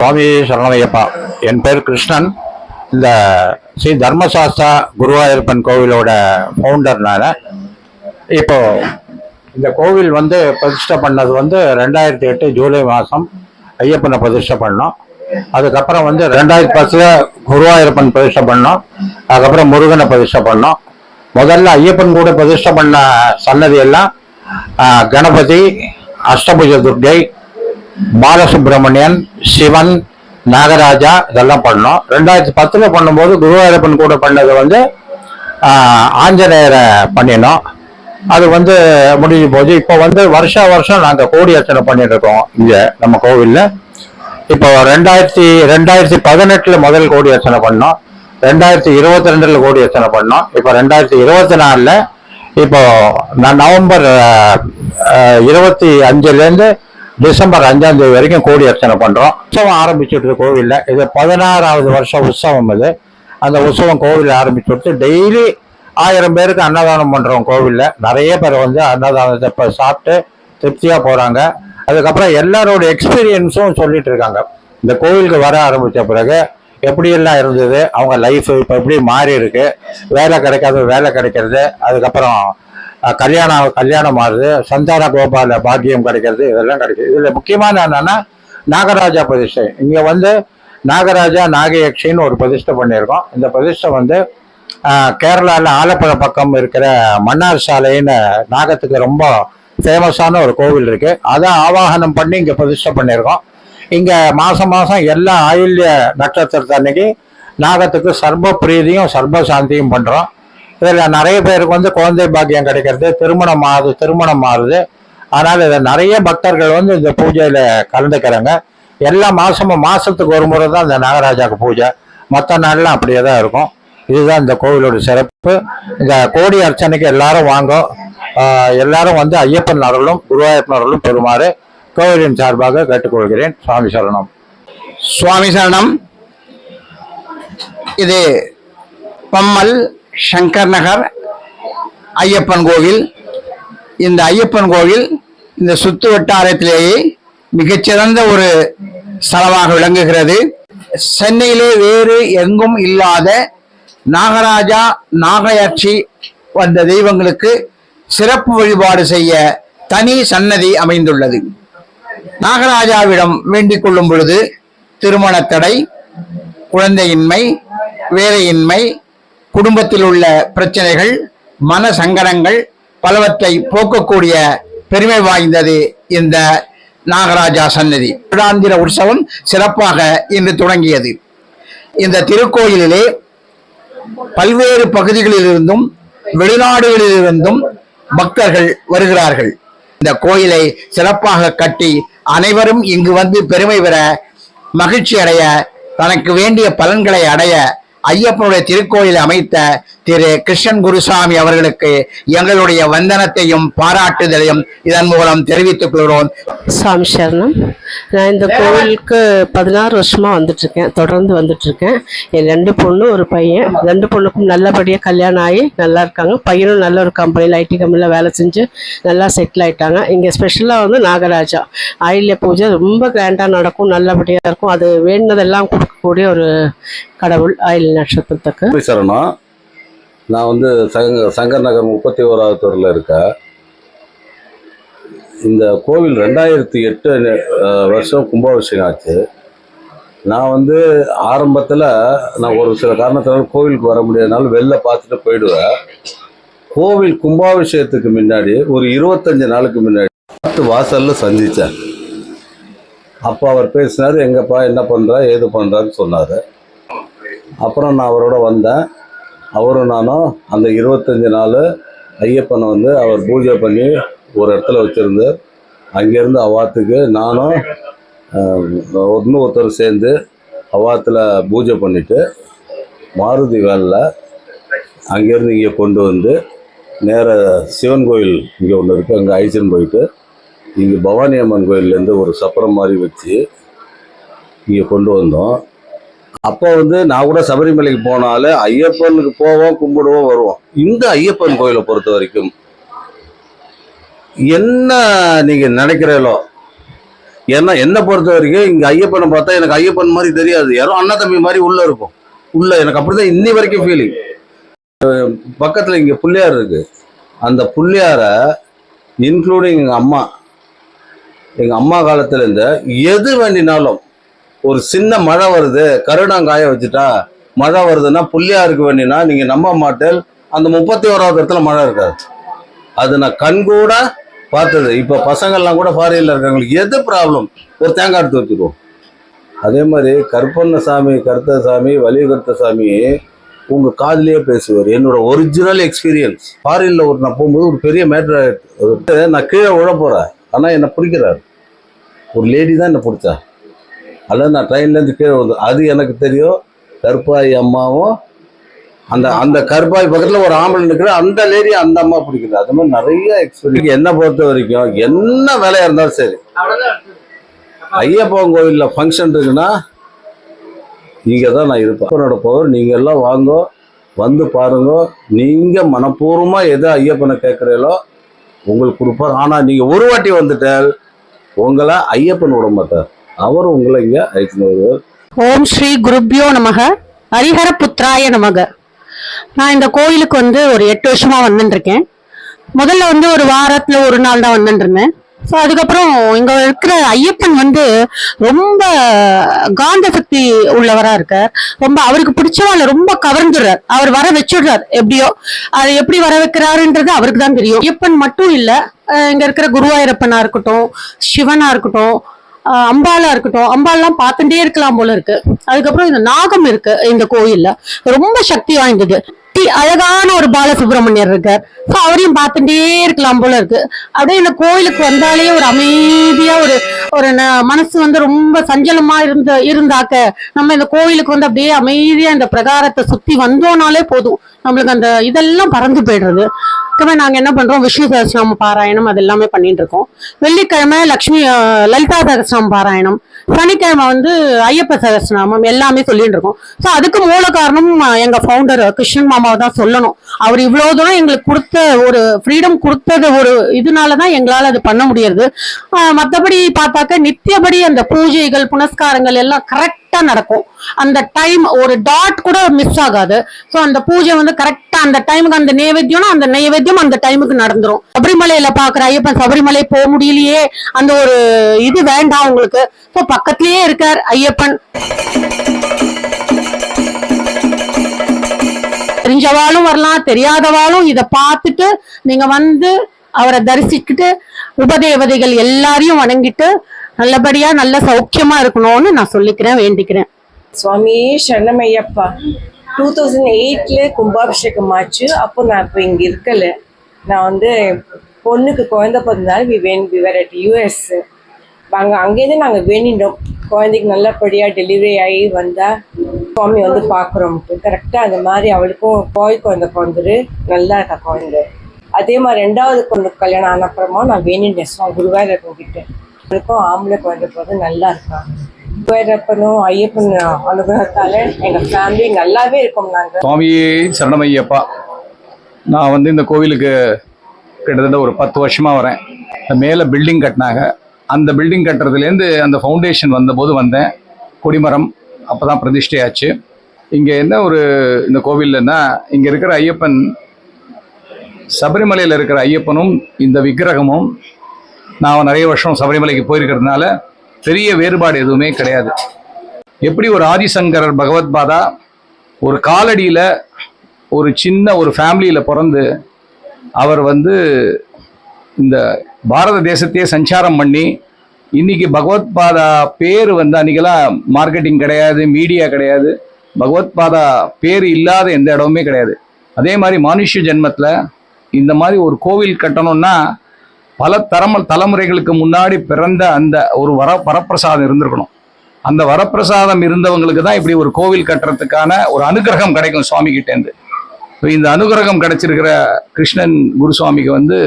சுவாமி சரணமையப்பா. என் பேர் கிருஷ்ணன். இந்த ஸ்ரீ தர்மசாஸ்தா குருவாயூரப்பன் கோவிலோட ஃபவுண்டர் நான் இப்போ இந்த கோவில் வந்து பிரதிஷ்டை பண்ணது வந்து ரெண்டாயிரத்தி எட்டு ஜூலை மாதம் ஐயப்பனை பிரதிஷ்டை பண்ணோம். அதுக்கப்புறம் வந்து ரெண்டாயிரத்தி பத்தில் குருவாயூரப்பன் பிரதிஷ்டை பண்ணோம். அதுக்கப்புறம் முருகனை பிரதிஷ்டை பண்ணோம். முதல்ல ஐயப்பன் கூட பிரதிஷ்டை பண்ண சன்னதி எல்லாம் கணபதி அஷ்டபுஜ துர்க்கை பாலசுப்ரமணியன் சிவன் நாகராஜா இதெல்லாம் பண்ணோம். ரெண்டாயிரத்தி பத்தில் பண்ணும்போது குருவாயூரப்பன் கூட பண்ணது வந்து ஆஞ்சநேயரை பண்ணினோம். அது வந்து முடிஞ்சு போச்சு. இப்போ வந்து வருஷா வருஷம் நாங்கள் கோடி அர்ச்சனை பண்ணிட்டு இருக்கோம் நம்ம கோவிலில். இப்போ ரெண்டாயிரத்தி ரெண்டாயிரத்தி பதினெட்டில் முதல் கோடி அர்ச்சனை பண்ணோம். ரெண்டாயிரத்தி இருபத்தி ரெண்டில் கோடி அர்ச்சனை பண்ணோம். இப்போ ரெண்டாயிரத்தி இருபத்தி நாலில் இப்போ நான் நவம்பர் இருபத்தி அஞ்சுலேருந்து டிசம்பர் அஞ்சாம் தேதி வரைக்கும் கோடி அர்ச்சனை பண்றோம். உற்சவம் ஆரம்பிச்சுட்டு கோவிலில். இது பதினாறாவது வருஷம் உற்சவம் இது அந்த உற்சவம் கோவிலில் ஆரம்பிச்சு கொடுத்து டெய்லி ஆயிரம் பேருக்கு அன்னதானம் பண்றோம் கோவிலில். நிறைய பேர் வந்து அன்னதானத்தை இப்போ சாப்பிட்டு திருப்தியா போறாங்க. அதுக்கப்புறம் எல்லாரோட எக்ஸ்பீரியன்ஸும் சொல்லிட்டு இருக்காங்க. இந்த கோவிலுக்கு வர ஆரம்பித்த பிறகு எப்படியெல்லாம் இருந்தது? அவங்க லைஃப் இப்போ எப்படி மாறி இருக்கு வேலை கிடைக்காத வேலை கிடைக்கிறது. அதுக்கப்புறம் கல்யாணம் கல்யாணம் ஆகுது சந்தான கோபால பாக்கியம் கிடைக்கிறது. இதெல்லாம் கிடைக்கிது. இதில் முக்கியமான என்னன்னா நாகராஜா பிரதிஷ்டை. இங்கே வந்து நாகராஜா நாகயக்ஷின்னு ஒரு பிரதிஷ்டை பண்ணியிருக்கோம். இந்த பிரதிஷ்டை வந்து கேரளாவில் ஆலப்புழ பக்கம் இருக்கிற மன்னார் சாலைன்னு நாகத்துக்கு ரொம்ப ஃபேமஸான ஒரு கோவில் இருக்குது அதை ஆவாகனம் பண்ணி இங்கே பிரதிஷ்டை பண்ணியிருக்கோம். இங்கே மாதம் மாதம் எல்லா ஆயுள்ய நட்சத்திரத்தன்னைக்கு நாகத்துக்கு சர்வ பிரீதியும் சர்வ சாந்தியும் பண்ணுறோம் இதில் நிறைய பேருக்கு வந்து குழந்தை பாக்கியம் கிடைக்கிறது திருமணம் ஆகுது திருமணம் ஆகுது. அதனால் இதை நிறைய பக்தர்கள் வந்து இந்த பூஜையில் கலந்துக்கிறாங்க. எல்லா மாதமும் மாதத்துக்கு ஒரு முறை தான் இந்த நாகராஜாக்கு பூஜை. மற்ற நாள்லாம் அப்படியே தான் இருக்கும். இதுதான் இந்த கோவிலோட சிறப்பு. இந்த கோடி அர்ச்சனைக்கு எல்லாரும் வாங்க. எல்லாரும் வந்து ஐயப்பன் அருளும் குருவாயப்பன் அருளும் பெறுமாறு கோவிலின் சார்பாக கேட்டுக்கொள்கிறேன். சுவாமி சரணம். சுவாமி சரணம். இது பம்மல் சங்கர் நகர் ஐயப்பன் கோவில். இந்த ஐயப்பன் கோவில் இந்த சுத்து வட்டாரத்திலேயே மிகச்சிறந்த ஒரு ஸ்தலமாக விளங்குகிறது. சென்னையிலே வேறு எங்கும் இல்லாத நாகராஜா நாகயட்சி வந்த தெய்வங்களுக்கு சிறப்பு வழிபாடு செய்ய தனி சன்னதி அமைந்துள்ளது. நாகராஜாவிடம் வேண்டிக் கொள்ளும் பொழுது திருமண தடை குழந்தையின்மை வேலையின்மை குடும்பத்தில் உள்ள பிரச்சனைகள் மன சங்கடங்கள் பலவற்றை போக்கக்கூடிய பெருமை வாய்ந்தது இந்த நாகராஜா சன்னதி. வருடாந்திர உற்சவம் சிறப்பாக இன்று தொடங்கியது. இந்த திருக்கோயிலிலே பல்வேறு பகுதிகளிலிருந்தும் வெளிநாடுகளிலிருந்தும் பக்தர்கள் வருகிறார்கள். இந்த கோயிலை சிறப்பாக கட்டி அனைவரும் இங்கு வந்து பெருமை பெற மகிழ்ச்சி அடைய தனக்கு வேண்டிய பலன்களை அடைய ஐயப்பனுடைய திருக்கோயில் அமைத்த திரு கிருஷ்ணன் குருசாமி அவர்களுக்கு எங்களுடைய வந்தனத்தையும் பாராட்டுதலையும் இதன் மூலம் தெரிவித்துக் கொள்கிறோம். சாமி சரணம். நான் இந்த கோவிலுக்கு பதினாறு வருஷமாக வந்துட்டுருக்கேன். தொடர்ந்து வந்துட்டுருக்கேன். என் ரெண்டு பொண்ணு ஒரு பையன். ரெண்டு பொண்ணுக்கும் நல்லபடியாக கல்யாணம் ஆகி நல்லா இருக்காங்க. பையனும் நல்ல ஒரு கம்பெனியில் ஐடி கம்பெனியில் வேலை செஞ்சு நல்லா செட்டில் ஆயிட்டாங்க. இங்கே ஸ்பெஷலாக வந்து நாகராஜா. ஆயில்ய பூஜை ரொம்ப கிராண்டாக நடக்கும் நல்லபடியாக இருக்கும். அது வேண்டினதெல்லாம் கொடுக்கக்கூடிய ஒரு கடவுள் ஆயில் நட்சத்திரத்துக்கு. சரணம் நான் வந்து சங்க சங்கர் நகர் முப்பத்தி ஓராவது தெருவில் இருக்கேன். இந்த கோவில் ரெண்டாயிரத்தி எட்டு வருஷம் கும்பாபிஷேகம் ஆச்சு. நான் வந்து ஆரம்பத்தில் நான் ஒரு சில காரணத்தினால கோவிலுக்கு வர முடியாதனால வெளில பார்த்துட்டு போயிடுவேன். கோவில் கும்பாபிஷேகத்துக்கு முன்னாடி ஒரு இருபத்தஞ்சு நாளுக்கு முன்னாடி பத்து வாசலில் சந்தித்தேன் அப்போ அவர் பேசினார் எங்கப்பா என்ன பண்ணுறா ஏது பண்ணுறான்னு சொன்னார். அப்புறம் நான் அவரோட வந்தேன். அவரும் நானும் அந்த இருபத்தஞ்சி நாள் ஐயப்பனை வந்து அவர் பூஜை பண்ணி ஒரு இடத்துல வச்சுருந்தார். அங்கேருந்து அவாத்துக்கு நானும் ஒன்று ஒருத்தர் சேர்ந்து அவாத்தில் பூஜை பண்ணிவிட்டு மாருதி வேலில் அங்கேருந்து இங்கே கொண்டு வந்து நேர சிவன் கோயில் இங்கே ஒன்று இருக்குது அங்கே ஐசன் போயிட்டு இங்கே பவானி அம்மன் கோயில்லேருந்து ஒரு சப்பரம் மாதிரி வச்சு இங்கே கொண்டு வந்தோம். அப்போ வந்து நான் கூட சபரிமலைக்கு போனாலே ஐயப்பனுக்கு போவோம் கும்பிடுவோம் வருவோம். இந்த ஐயப்பன் கோயிலை பொறுத்த வரைக்கும் என்ன நீங்கள் நினைக்கிறீங்களோ? ஏன்னா என்னை பொறுத்த வரைக்கும் இங்கே ஐயப்பனை பார்த்தா எனக்கு ஐயப்பன் மாதிரி தெரியாது. யாரும் அண்ணா தம்பி மாதிரி உள்ளே இருக்கும். உள்ள எனக்கு அப்படிதான் இன்னி வரைக்கும் ஃபீலிங் பக்கத்தில் இங்கே பிள்ளையார் இருக்குது அந்த புள்ளியார இன்க்ளூடிங் எங்கள் அம்மா எங்கள் அம்மா காலத்துலேருந்து எது வேண்டினாலும் ஒரு சின்ன மழை வருது கருணாங்காய வச்சுட்டா மழை வருதுன்னா புள்ளியாருக்கு வேண்டினா நீங்கள் நம்ப மாட்டேல் அந்த முப்பத்தி ஓராவது இடத்துல மழை இருக்காது. அது நான் கண் கூட பார்த்தது. இப்போ பசங்கள்லாம் கூட ஃபாரினில் இருக்காங்களுக்கு எது ப்ராப்ளம் ஒரு தேங்காய் எடுத்து வச்சுக்குவோம். அதே மாதிரி கருப்பண்ணசாமி கருத்தசாமி வலிகருத்தசாமி உங்கள் காதுலயே பேசுவார். என்னோட ஒரிஜினல் எக்ஸ்பீரியன்ஸ் ஃபாரினில் ஒரு நான் போகும்போது ஒரு பெரிய மேட்ரு நான் கீழே விழ போகிறேன் ஆனால் என்னை பிடிக்கிறாரு. ஒரு லேடி தான் என்னை பிடிச்சா. அல்லது நான் ட்ரெயின்லேருந்து கீழே வந்து அது எனக்கு தெரியும் கருப்பாய் அம்மாவும் அந்த அந்த கருப்பாய் பக்கத்தில் ஒரு ஆம்பளை நிற்கிற அந்த லேடி அந்த அம்மா பிடிக்குது அது மாதிரி நிறைய எக்ஸ்பீரியன்ஸ் என்னை பொறுத்த வரைக்கும் என்ன வேலையாக இருந்தாலும் சரி. ஐயப்பன் கோவிலில் ஃபங்க்ஷன் இருக்குன்னா இங்கே தான் நான் இருப்பேன். ஐயப்பனோட பவர் நீங்கள் எல்லாம் வாங்க வந்து பாருங்க. நீங்கள் மனப்பூர்வமாக எது ஐயப்பனை கேட்குறீங்களோ உங்களுக்கு கொடுப்பார் ஆனால் நீங்கள் ஒரு வாட்டி வந்துட்டால் உங்களை ஐயப்பன் விட மாட்டார். அவர் உங்களை இங்கே அழைச்சின்னு வருவார் ஓம் ஸ்ரீ குருப்யோ நமக. ஹரிஹர புத்ராய நமக. நான் இந்த கோயிலுக்கு வந்து ஒரு எட்டு வருஷமா வந்துட்டு இருக்கேன். முதல்ல வந்து ஒரு வாரத்துல ஒரு நாள் தான் வந்துட்டு இருந்தேன். ஸோ அதுக்கப்புறம் இங்கே இருக்கிற ஐயப்பன் வந்து ரொம்ப காந்த சக்தி உள்ளவராக இருக்கார். ரொம்ப அவருக்கு பிடிச்சவாள் ரொம்ப கவர்ந்துடுறார். அவர் வர வச்சுடுறார். எப்படியோ? அது எப்படி வர வைக்கிறாருன்றது அவருக்கு தான் தெரியும். ஐயப்பன் மட்டும் இல்லை இங்கே இருக்கிற குருவாயூரப்பனாக இருக்கட்டும் சிவனாக இருக்கட்டும் ஆஹ் அம்பாலா இருக்கட்டும் அம்பாலாம் பார்த்துட்டே இருக்கலாம் போல இருக்கு. அதுக்கப்புறம் இந்த நாகம் இருக்கு இந்த கோயில்ல. ரொம்ப சக்தி வாய்ந்தது. தி- அழகான ஒரு பாலசுப்ரமணியர் இருக்கார். ஸோ அவரையும் பார்த்துட்டே இருக்கலாம் போல இருக்கு. அப்படியே இந்த கோயிலுக்கு வந்தாலே ஒரு அமைதியா ஒரு ஒரு ந- மனசு வந்து ரொம்ப சஞ்சலமா இருந்த இருந்தாக்க நம்ம இந்த கோயிலுக்கு வந்து அப்படியே அமைதியா இந்த பிரகாரத்தை சுத்தி வந்தோம்னாலே போதும். நம்மளுக்கு அந்த இதெல்லாம் பறந்து போயிடுறது. அதுக்கப்புறம் நாங்க என்ன பண்றோம்? விஷ்ணு சகஸ்ரநாம பாராயணம் அது எல்லாமே பண்ணிட்டு இருக்கோம். வெள்ளிக்கிழமை லக்ஷ்மி லலிதா சகஸ்ரநாம பாராயணம். சனிக்கிழமை வந்து ஐயப்ப சகஸ்ரநாமம் எல்லாமே சொல்லிட்டு இருக்கோம். ஸோ அதுக்கு மூல காரணம் எங்க ஃபவுண்டர் கிருஷ்ணன் மாமாவை தான் சொல்லணும். அவர் இவ்வளவு தூரம் எங்களுக்கு கொடுத்த ஒரு ஃப்ரீடம் கொடுத்தது ஒரு இதனால தான் எங்களால் அது பண்ண முடியாது மற்றபடி பார்த்தாக்க நித்தியபடி அந்த பூஜைகள் புனஸ்காரங்கள் எல்லாம் கரெக்ட் நடக்கும். அந்த டைம் ஒரு டாட் கூட மிஸ் ஆகாது. ஸோ அந்த பூஜை வந்து கரெக்டா அந்த டைமுக்கு அந்த நைவேத்தியம்னா அந்த நைவேத்தியம் அந்த டைமுக்கு நடந்துரும். சபரிமலையில பாக்குற ஐயப்பன் சபரிமலை போக முடியலையே. அந்த ஒரு இது வேண்டாம் உங்களுக்கு. ஸோ பக்கத்திலேயே இருக்கார் ஐயப்பன். தெரிஞ்சவாளும் வரலாம் தெரியாதவாலும் இத பார்த்துட்டு நீங்க வந்து அவரை தரிசிக்கிட்டு உபதேவதைகள் எல்லாரையும் வணங்கிட்டு நல்லபடியா நல்ல சௌக்கியமா இருக்கணும்னு நான் சொல்லிக்கிறேன் வேண்டிக்கிறேன். சுவாமியே சரணமையப்பா. டூ தௌசண்ட் எயிட்ல கும்பாபிஷேகம் ஆச்சு. அப்போ நான் இப்போ இங்கே இருக்கல. நான் வந்து பொண்ணுக்கு குழந்தை பிறந்தனால we when we were at US நாங்கள் அங்கேருந்து நாங்கள் வேண்டிட்டோம் குழந்தைக்கு நல்லபடியாக டெலிவரி ஆகி வந்தால் சுவாமி வந்து பார்க்குறோம்ட்டு. கரெக்டாக அந்த மாதிரி அவளுக்கும் பாய் குழந்தை பிறந்துரு நல்லா இருக்கா குழந்தை? அதே மாதிரி ரெண்டாவது பொண்ணுக்கு கல்யாணம் ஆன அப்புறமா நான் வேண்டிட்டேன் சுவாமி குருவாயூரப்பன் கிட்ட அவளுக்கும் ஆம்பளை குழந்தை நல்லா இருக்கா குருவாயூரப்பனும் ஐயப்பன் அனுகிரகத்தால எங்கள் ஃபேமிலி நல்லாவே இருக்கோம் நாங்கள் சுவாமியே சரணமையப்பா. நான் வந்து இந்த கோவிலுக்கு கிட்டத்தட்ட ஒரு பத்து வருஷமாக வரேன். மேலே பில்டிங் கட்டினாங்க. அந்த பில்டிங் கட்டுறதுலேருந்து அந்த ஃபவுண்டேஷன் வந்தபோது வந்தேன். கொடிமரம் அப்போ தான் பிரதிஷ்டையாச்சு. இங்கே என்ன ஒரு இந்த கோவில்லன்னா இங்கே இருக்கிற ஐயப்பன் சபரிமலையில் இருக்கிற ஐயப்பனும் இந்த விக்கிரகமும் நான் நிறைய வருஷம் சபரிமலைக்கு போயிருக்கிறதுனால பெரிய வேறுபாடு எதுவுமே கிடையாது. எப்படி ஒரு ஆதிசங்கரர் பகவத்பாதா ஒரு காலடியில் ஒரு சின்ன ஒரு ஃபேமிலியில் பிறந்து அவர் வந்து இந்த பாரத தேசத்தையே சஞ்சாரம் பண்ணி இன்னைக்கு பகவத்பாதா பேர் வந்து அன்றைக்கெல்லாம் மார்க்கெட்டிங் கிடையாது மீடியா கிடையாது. பகவத்பாதா பேர் இல்லாத எந்த இடமுமே கிடையாது. அதே மாதிரி மானுஷ்ய ஜென்மத்தில் இந்த மாதிரி ஒரு கோவில் கட்டணும்னா பல தரம தலைமுறைகளுக்கு முன்னாடி பிறந்த அந்த ஒரு வர வரப்பிரசாதம் இருந்திருக்கணும். அந்த வரப்பிரசாதம் இருந்தவங்களுக்கு தான் இப்படி ஒரு கோவில் கட்டுறதுக்கான ஒரு அனுகிரகம் கிடைக்கும் சுவாமி கிட்டேருந்து ஸோ இந்த அனுகிரகம் கிடைச்சிருக்கிற கிருஷ்ணன் குருசுவாமிக்கு வந்து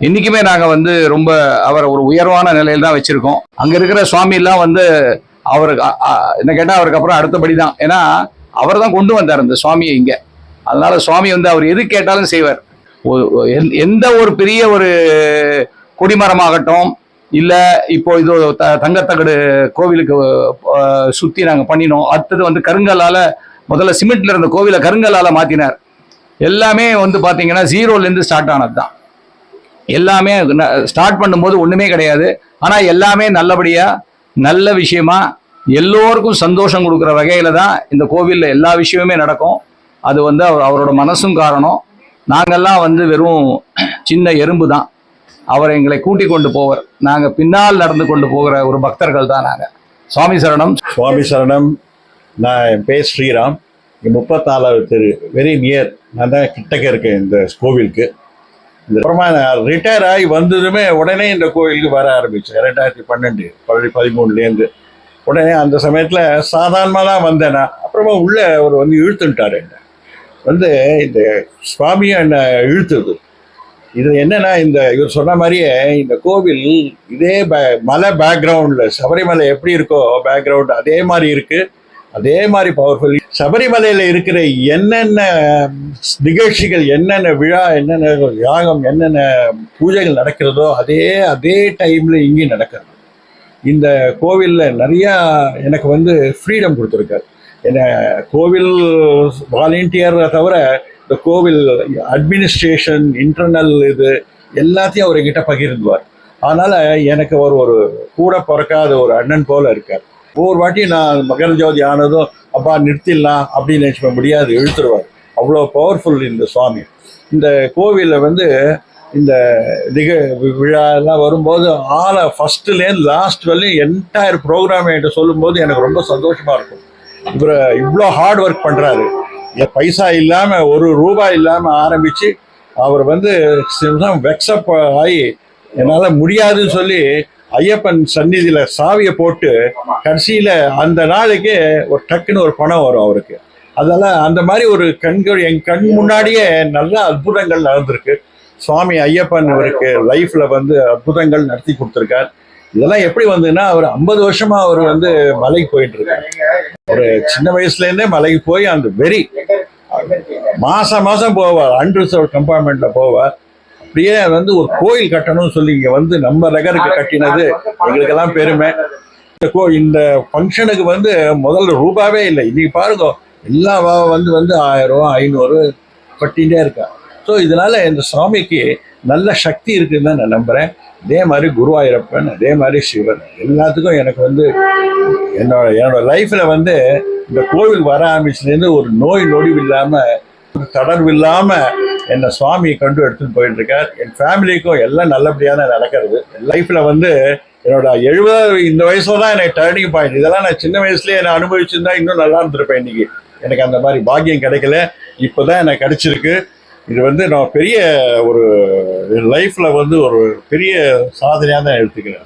என்றைக்குமே நாங்கள் வந்து ரொம்ப அவரை ஒரு உயர்வான நிலையில் தான் வச்சுருக்கோம். அங்கே இருக்கிற சுவாமிலாம் வந்து அவருக்கு என்ன கேட்டால் அவருக்கு அப்புறம் அடுத்தபடி தான். ஏன்னா அவர் தான் கொண்டு வந்தார் இந்த சுவாமியை இங்கே. அதனால சுவாமி வந்து அவர் எது கேட்டாலும் செய்வார். எந்த- எந்த ஒரு பெரிய ஒரு கொடிமரமாகட்டும் இல்ல இப்போ இது த- தங்கத்தகடு கோவிலுக்கு சுற்றி சுத்தி நாங்க பண்ணினோம். அடுத்தது வந்து கருங்கல்லால முதல்ல சிமெண்ட்ல இருந்த கோவிலை கருங்கல்லால மாத்தினார். எல்லாமே வந்து பாத்தீங்கன்னா ஜீரோல இருந்து ஸ்டார்ட் ஆனது தான் எல்லாமே ஸ்டார்ட் பண்ணும்போது ஒண்ணுமே கிடையாது. ஆனா எல்லாமே நல்லபடியா நல்ல விஷயமா எல்லோருக்கும் சந்தோஷம் கொடுக்குற வகையில தான் இந்த கோவில்ல எல்லா விஷயமுமே நடக்கும். அது வந்து அவர் அவரோட மனசும் காரணம். நாங்கெல்லாம் வந்து வெறும் சின்ன எறும்பு தான் அவர் எங்களை கூட்டி கொண்டு போவர். நாங்கள் பின்னால் நடந்து கொண்டு போகிற ஒரு பக்தர்கள் தான் நாங்கள் சுவாமி சரணம். சுவாமி சரணம். நான் என் பேர் ஸ்ரீராம். இங்கே முப்பத்தாலாவது தெரு வெரி நியர் நான் தான் கிட்டக்க இருக்கேன் இந்த கோவிலுக்கு. இந்த அப்புறமா நான் ரிட்டையர் ஆகி வந்ததுமே உடனே இந்த கோவிலுக்கு வர ஆரம்பித்தேன் ரெண்டாயிரத்தி பன்னெண்டு பதி பதிமூணுலேருந்து. உடனே அந்த சமயத்தில் சாதாரணமாக தான் வந்தேன். நான் அப்புறமா உள்ளே அவர் வந்து இழுத்துட்டார் என்ன. வந்து இந்த சுவாமியை என்ன இழுத்துது. இது என்னன்னா இந்த இவர் சொன்ன மாதிரியே இந்த கோவில் இதே பே- மலை பேக்ரவுண்டில் சபரிமலை எப்படி இருக்கோ பேக்ரவுண்ட் அதே மாதிரி இருக்கு. அதே மாதிரி பவர்ஃபுல் சபரிமலையில் இருக்கிற என்னென்ன நிகழ்ச்சிகள் என்னென்ன விழா என்னென்ன யாகம் என்னென்ன பூஜைகள் நடக்கிறதோ அதே அதே டைம்ல இங்கேயும் நடக்கிறது. இந்த கோவிலில் நிறையா எனக்கு வந்து ஃப்ரீடம் கொடுத்துருக்காரு. என்ன கோவில் வாலண்டியரை தவிர இந்த கோவில் அட்மினிஸ்ட்ரேஷன் இன்டர்னல் இது எல்லாத்தையும் அவர் என்கிட்ட பகிர்ந்துவார். அதனால் எனக்கு ஒரு ஒரு கூட பிறக்காத ஒரு அண்ணன் போல இருக்கார். ஒவ்வொரு வாட்டி நான் மகர ஜோதி ஆனதும் அப்பா நிறுத்திடலாம் அப்படின்னு நினச்சிக்க முடியாது இழுத்துருவார். அவ்வளோ பவர்ஃபுல் இந்த சுவாமி. இந்த கோவிலில் வந்து இந்த நிக விழாலாம் வரும்போது ஆளை ஃபஸ்ட்டுலேருந்து லாஸ்ட் வரையும் என்டையர் ப்ரோக்ராம் என்கிட்ட சொல்லும்போது எனக்கு ரொம்ப சந்தோஷமாக இருக்கும். இவர் இவ்வளோ ஹார்ட் ஒர்க் பண்ணுறாரு பைசா இல்லாமல் ஒரு ரூபாய் இல்லாமல் ஆரம்பித்து அவர் வந்து வெக்ஸப் ஆகி என்னால் முடியாதுன்னு சொல்லி ஐயப்பன் சந்நிதியில் சாவியை போட்டு கடைசியில் அந்த நாளைக்கு ஒரு டக்குன்னு ஒரு பணம் வரும் அவருக்கு. அதெல்லாம் அந்த மாதிரி ஒரு கண்கள் என் கண் முன்னாடியே நல்ல அற்புதங்கள் நடந்திருக்கு. சுவாமி ஐயப்பன் இவருக்கு லைஃப்ல வந்து அற்புதங்கள் நடத்தி கொடுத்துருக்கார். இதெல்லாம் எப்படி வந்ததுன்னா அவர் ஐம்பது வருஷமா அவர் வந்து மலைக்கு போயிட்டு இருக்காரு ஒரு சின்ன வயசுல இருந்தே மலைக்கு போய் அந்த வெறி மாசம் மாசம் போவார். அன்ரிசர்வ் கம்பார்ட்மெண்ட்ல போவார். அப்படியே வந்து ஒரு கோயில் கட்டணும்னு சொல்லி இங்க வந்து நம்ம நகருக்கு கட்டினது. எங்களுக்கெல்லாம் பெருமை. இந்த கோ இந்த ஃபங்க்ஷனுக்கு வந்து முதல்ல ரூபாவே இல்லை. இன்னைக்கு பாருங்க எல்லா வந்து வந்து ஆயிரம் ரூபா ஐநூறு கட்டிகிட்டே இருக்கா ஸோ இதனால இந்த சுவாமிக்கு நல்ல சக்தி இருக்குன்னு தான் நான் நம்புறேன். அதே மாதிரி குருவாயிரப்பன் அதே மாதிரி சிவன். எல்லாத்துக்கும் எனக்கு வந்து என்னோட என்னோட லைஃப்பில் வந்து இந்த கோவில் வர ஆரம்பிச்சுலேருந்து ஒரு நோய் நொடிவு இல்லாமல் ஒரு தடர்வு இல்லாமல் என்னை சுவாமியை கண்டு எடுத்துகிட்டு போயிட்டு இருக்கார் என் ஃபேமிலிக்கும் எல்லாம் நல்லபடியான நடக்கிறது. நடக்கிறது லைஃப்பில் வந்து என்னோட எழுபதாவது இந்த வயசில் தான் எனக்கு டர்னிங் பாயிண்ட் இதெல்லாம் நான் சின்ன வயசுலேயே என்னை அனுபவிச்சிருந்தா இன்னும் நல்லா இருந்திருப்பேன் இன்னைக்கு. எனக்கு அந்த மாதிரி பாக்கியம் கிடைக்கல. இப்போ தான் எனக்கு கிடைச்சிருக்கு. இது வந்து நான் பெரிய ஒரு லைஃப்பில் வந்து ஒரு பெரிய சாதனையாக தான் எடுத்துக்கிறேன்.